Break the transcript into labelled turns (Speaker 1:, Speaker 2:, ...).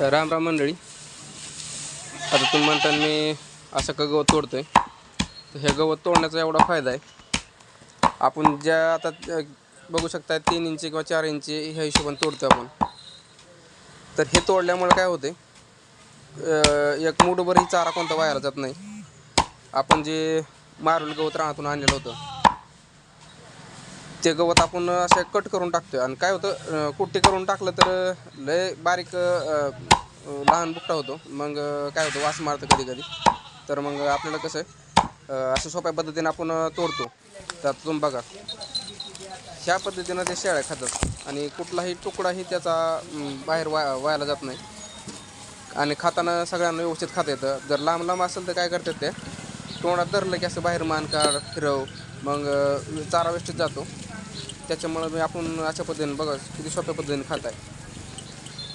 Speaker 1: राम राम मंडळी. आता तुम्ही म्हणता मी असं का गवत तोडतोय? तर हे गवत तोडण्याचा एवढा फायदा आहे. आपण ज्या आता बघू शकता तीन इंची किंवा चार इंची ह्या हिशोबाने तोडतो आपण. तर हे तोडल्यामुळे काय होते एक मुठभर ही चारा कोणता वायाला जात नाही. आपण जे मारुल गवत रानातून आणलेलं होतं ते गवत आपण असे कट करून टाकतोय. आणि काय होतं कुट्टी करून टाकलं तर लय बारीक लहान बुकटा होतो. मग काय होतं वास मारतं कधी कधी. तर मग आपल्याला कसं आहे असं सोप्या पद्धतीने आपण तोडतो. तर तुम्ही बघा ह्या पद्धतीनं ते शेळ्या खातात. आणि कुठलाही तुकडाही त्याचा बाहेर वा वायाला जात नाही. आणि खाताना सगळ्यांना व्यवस्थित खाता येतं. जर लांब लांब असेल तर काय करतात ते तोंडात धरलं की असं बाहेर मान काढ फिरव. मग चारा वेस्टीत जातो. त्याच्यामुळं मी आपण अशा पद्धतीने बघा किती सोप्या पद्धतीने खात आहे